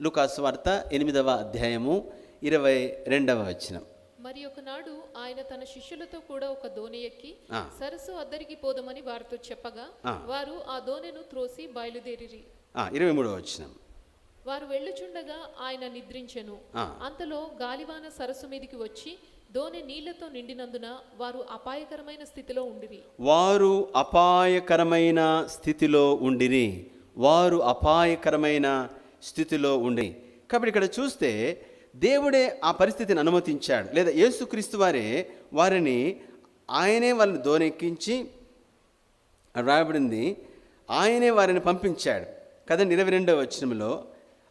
లుకాసు వార్త ఎనిమిదవ అధ్యాయము ఇరవై రెండవ వచనం మరి ఒకనాడు ఆయన తన శిష్యులతో కూడా ఒక దోణి ఎక్కి. సరస్సు అద్దరికి పోదమని వారితో చెప్పగా. వారు ఆ దోణెను త్రోసి బయలుదేరిరి ఆ, ఇరవై మూడవ వచనం వారు వెళ్ళుచుండగా ఆయన నిద్రించెను. అంతలో గాలివాన సరస్సు మీదికి వచ్చి దోణి నీళ్ళతో నిండినందున వారు అపాయకరమైన స్థితిలో ఉండిరి వారు అపాయకరమైన స్థితిలో ఉండిరి వారు అపాయకరమైన స్థితిలో ఉండి. కాబట్టి ఇక్కడ చూస్తే దేవుడే ఆ పరిస్థితిని అనుమతించాడు. లేదా యేసుక్రీస్తు వారే వారిని ఆయనే వాళ్ళని దోనెక్కించి రాయబడింది ఆయనే వారిని పంపించాడు. కదండి ఇరవై రెండవ వచనంలో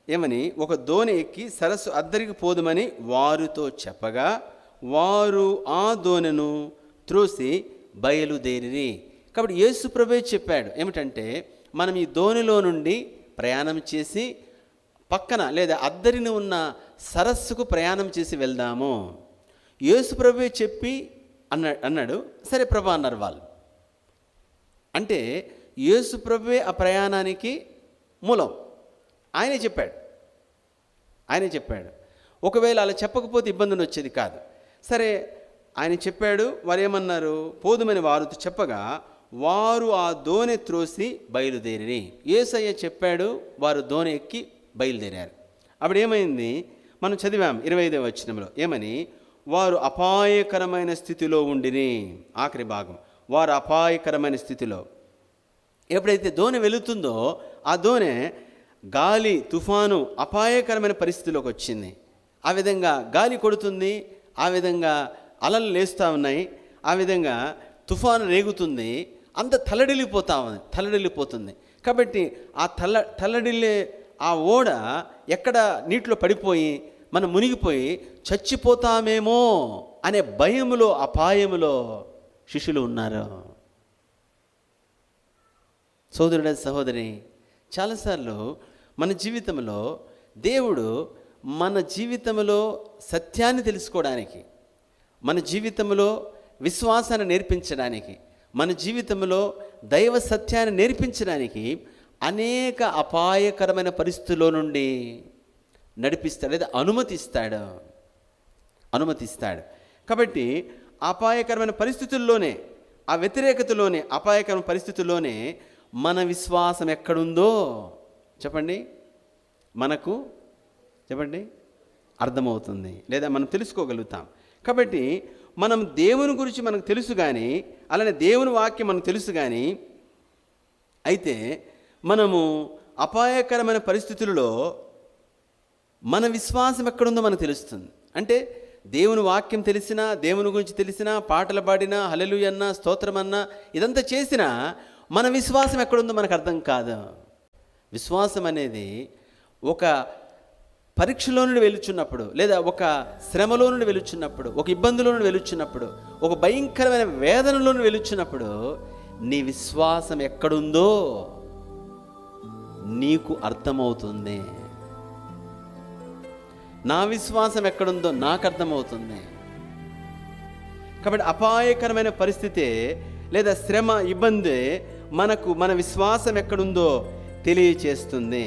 ఏమని? ఒక దోణి ఎక్కి సరస్సు అద్దరికి పోదుమని వారితో చెప్పగా వారు ఆ దోణను త్రోసి బయలుదేరి కాబట్టి యేసు ప్రభే చెప్పాడు. ఏమిటంటే మనం ఈ దోణిలో నుండి ప్రయాణం చేసి పక్కన లేదా అద్దరిని ఉన్న సరస్సుకు ప్రయాణం చేసి వెళ్దాము. యేసు చెప్పి అన్న అన్నాడు సరే ప్రభా అన్నారు వాళ్ళు. అంటే యేసు ప్రభువే ఆ ప్రయాణానికి మూలం. ఆయనే చెప్పాడు. ఆయనే చెప్పాడు. ఒకవేళ అలా చెప్పకపోతే ఇబ్బందులు వచ్చేది కాదు. సరే ఆయన చెప్పాడు వారు ఏమన్నారు పోదుమని వారితో చెప్పగా వారు ఆ దోణి త్రోసి బయలుదేరి ఏసయ్య చెప్పాడు వారు దోణి ఎక్కి బయలుదేరారు. అప్పుడు ఏమైంది? మనం చదివాం ఇరవై ఐదవ వచ్చినంలో ఏమని? వారు అపాయకరమైన స్థితిలో ఉండిని ఆఖరి భాగం. వారు అపాయకరమైన స్థితిలో. ఎప్పుడైతే దోణి వెళుతుందో ఆ దోణె గాలి తుఫాను అపాయకరమైన పరిస్థితిలోకి వచ్చింది. ఆ విధంగా గాలి కొడుతుంది ఆ విధంగా అలలు లేస్తూ ఉన్నాయి ఆ విధంగా తుఫాను రేగుతుంది అంత తల్లడిల్లిపోతా ఉంది తల్లడిల్లిపోతుంది. కాబట్టి ఆ తల్ల తల్లడిల్లే ఆ ఓడ ఎక్కడ నీటిలో పడిపోయి మనం మునిగిపోయి చచ్చిపోతామేమో అనే భయములో అపాయములో శిష్యులు ఉన్నారు. సోదరుడ సహోదరి చాలాసార్లు మన జీవితంలో దేవుడు మన జీవితంలో సత్యాన్ని తెలుసుకోవడానికి మన జీవితంలో విశ్వాసాన్ని నేర్పించడానికి మన జీవితంలో దైవ సత్యాన్ని నేర్పించడానికి అనేక అపాయకరమైన పరిస్థితుల్లో నుండి నడిపిస్తాడు లేదా అనుమతిస్తాడు. అనుమతిస్తాడు. కాబట్టి అపాయకరమైన పరిస్థితుల్లోనే ఆ వ్యతిరేకతలోనే అపాయకరమైన పరిస్థితుల్లోనే మన విశ్వాసం ఎక్కడుందో చెప్పండి. మనకు చెప్పండి. అర్థమవుతుంది. లేదా మనం తెలుసుకోగలుగుతాం. కాబట్టి మనం దేవుని గురించి మనకు తెలుసు కానీ అలానే దేవుని వాక్యం మనకు తెలుసు కానీ అయితే మనము అపాయకరమైన పరిస్థితులలో మన విశ్వాసం ఎక్కడుందో మనకు తెలుస్తుంది. అంటే దేవుని వాక్యం తెలిసినా దేవుని గురించి తెలిసినా పాటలు పాడినా హలలు అన్నా స్తోత్రం అన్నా ఇదంతా చేసినా మన విశ్వాసం ఎక్కడుందో మనకు అర్థం కాదు. విశ్వాసం అనేది ఒక పరీక్షలో నుండి వెలుచున్నప్పుడు లేదా ఒక శ్రమలో నుండి వెలుచున్నప్పుడు ఒక ఇబ్బందిలో నుండి వెలుచున్నప్పుడు ఒక భయంకరమైన వేదనలో నుండి వెలుచున్నప్పుడు నీ విశ్వాసం ఎక్కడుందో నీకు అర్థమవుతుంది. నా విశ్వాసం ఎక్కడుందో నాకు అర్థమవుతుంది. కాబట్టి అపాయకరమైన పరిస్థితి లేదా శ్రమ ఇబ్బంది మనకు మన విశ్వాసం ఎక్కడుందో తెలియచేస్తుంది.